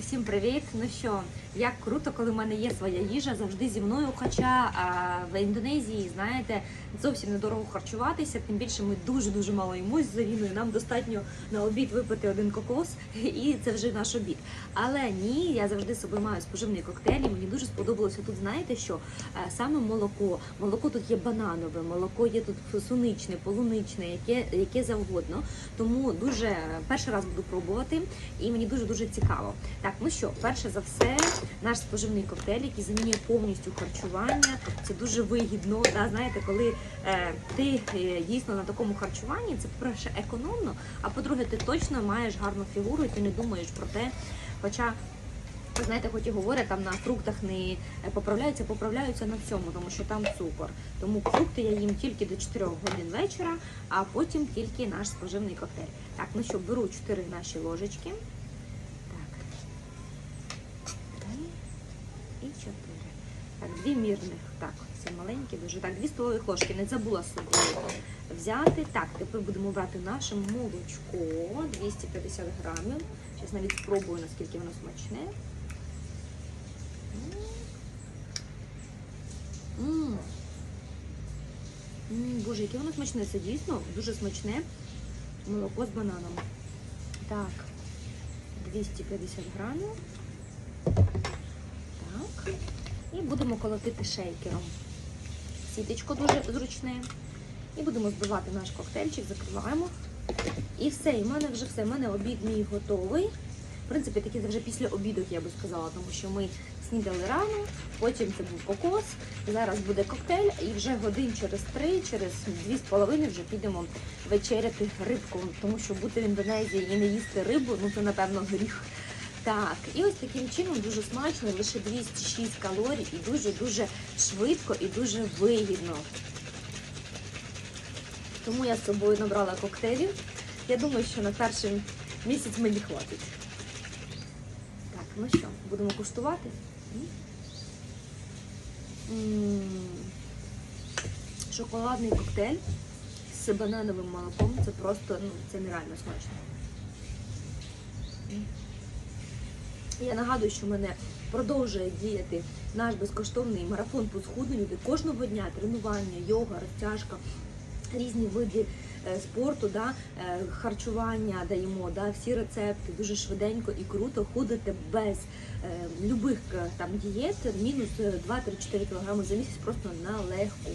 Всім привіт! Ну що, як круто, коли в мене є своя їжа завжди зі мною. Хоча а, в Індонезії, знаєте, зовсім недорого харчуватися. Тим більше ми дуже дуже мало їмось з Завіною. Нам достатньо на обід випити один кокос, і це вже наш обід. Але ні, я завжди з собою маю споживний коктейль. і Мені дуже сподобалося тут. Знаєте, що саме молоко. Молоко тут є бананове, молоко є тут суничне, полуничне, яке, яке завгодно. Тому дуже перший раз буду пробувати, і мені дуже дуже цікаво. Так, ну що, перше за все, наш споживний коктейль, який замінює повністю харчування. Це дуже вигідно. Да? Знаєте, коли е, ти е, дійсно на такому харчуванні, це по-перше економно, а по-друге, ти точно маєш гарну фігуру, і ти не думаєш про те. Хоча ви знаєте, хоч і говорять, там на фруктах не поправляються, поправляються на всьому, тому що там цукор. Тому фрукти я їм тільки до 4 годин вечора, а потім тільки наш споживний коктейль. Так, ну що, беру 4 наші ложечки. Так. Три і 4. Так, дві мірних. Так, це маленькі дуже. Так, дві столові ложки. Не забула з взяти. Так, тепер будемо брати наше молочко 250 грамів. Зараз навіть спробую, наскільки воно смачне. М, Боже, яке воно смачне. Це дійсно дуже смачне молоко з бананом. Так, 250 грамів. Будемо колотити шейкером. Сітечко дуже зручне. І будемо збивати наш коктейльчик, закриваємо. І все, і в мене вже все. У мене обід мій готовий. В принципі, такий вже після обіду, я би сказала, тому що ми снідали рано, потім це був кокос, зараз буде коктейль, і вже годин через три, через дві з половиною вже підемо вечеряти рибку, тому що бути в Індонезії і не їсти рибу, ну це напевно гріх. Так, і ось таким чином дуже смачно, лише 206 калорій і дуже-дуже швидко і дуже вигідно. Тому я з собою набрала коктейлів. Я думаю, що на перший місяць мені хватить. Так, ну що, будемо куштувати? Шоколадний коктейль з банановим молоком. Це просто, ну, це нереально смачно. Я нагадую, що мене продовжує діяти наш безкоштовний марафон по схудненню, де кожного дня тренування, йога, розтяжка, різні види е, спорту, да, е, харчування даємо, да, всі рецепти. Дуже швиденько і круто худити без е, любих е, там дієт, мінус 2-3-4 кг за місяць просто на легку.